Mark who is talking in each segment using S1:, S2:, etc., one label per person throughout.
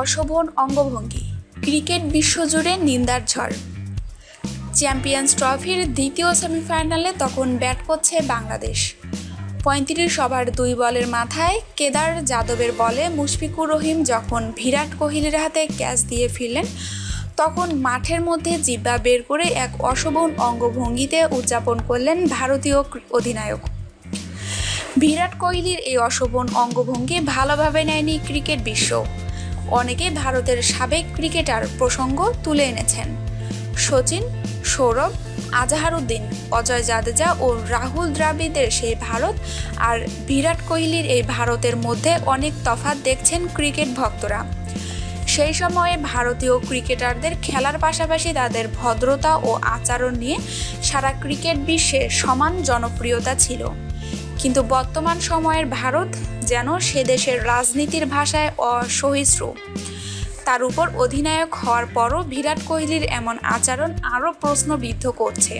S1: অশোভন অঙ্গভঙ্গি, ক্রিকেট বিশ্বজুড়ে নিন্দার ঝড়। চ্যাম্পিয়ন্স ট্রফির দ্বিতীয় সেমিফাইনালে তখন ব্যাট করছে বাংলাদেশ। পঁয়ত্রিশ ওভার দুই বলের মাথায় কেদার যাদবের বলে মুশফিকুর রহিম যখন বিরাট কোহলির হাতে ক্যাচ দিয়ে ফিরলেন, তখন মাঠের মধ্যে জিব্বা বের করে এক অশোভন অঙ্গভঙ্গিতে উদযাপন করলেন ভারতীয় অধিনায়ক। বিরাট কোহলির এই অশোভন অঙ্গভঙ্গি ভালোভাবে নেয়নি ক্রিকেট বিশ্ব। অনেকে ভারতের সাবেক ক্রিকেটার প্রসঙ্গ তুলে এনেছেন। সচিন, সৌরভ আজাহারুদ্দিন অজয় জাদেজা ও রাহুল দ্রাবিদের সেই ভারত আর বিরাট কোহলির এই ভারতের মধ্যে অনেক তফাৎ দেখছেন ক্রিকেট ভক্তরা। সেই সময়ে ভারতীয় ক্রিকেটারদের খেলার পাশাপাশি তাদের ভদ্রতা ও আচরণ নিয়ে সারা ক্রিকেট বিশ্বে সমান জনপ্রিয়তা ছিল। কিন্তু বর্তমান সময়ের ভারত যেন সে দেশের রাজনীতির ভাষায় অসহিষ্ণু। তার উপর অধিনায়ক হওয়ার পরও বিরাট কোহলির এমন আচরণ আরও প্রশ্নবিদ্ধ করছে।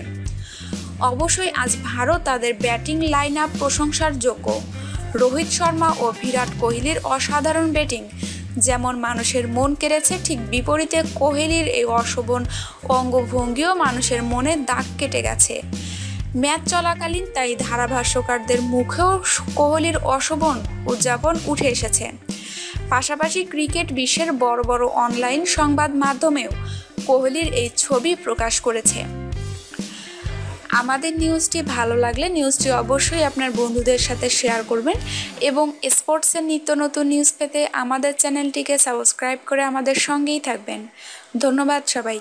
S1: অবশ্যই আজ ভারত তাদের ব্যাটিং লাইন আপ প্রশংসার যোগ্য। রোহিত শর্মা ও বিরাট কোহলির অসাধারণ ব্যাটিং যেমন মানুষের মন কেড়েছে, ঠিক বিপরীতে কোহলির এই অশোভন অঙ্গভঙ্গিও মানুষের মনে দাগ কেটে গেছে। ম্যাচ চলাকালীন তাই ধারাভাষ্যকারদের মুখেও কোহলির অশোভন উদযাপন উঠে এসেছে। পাশাপাশি ক্রিকেট বিশ্বের বড় বড় অনলাইন সংবাদ মাধ্যমেও কোহলির এই ছবি প্রকাশ করেছে। আমাদের নিউজটি ভালো লাগলে নিউজটি অবশ্যই আপনার বন্ধুদের সাথে শেয়ার করবেন এবং স্পোর্টসের নিত্য নতুন নিউজ পেতে আমাদের চ্যানেলটিকে সাবস্ক্রাইব করে আমাদের সঙ্গেই থাকবেন। ধন্যবাদ সবাই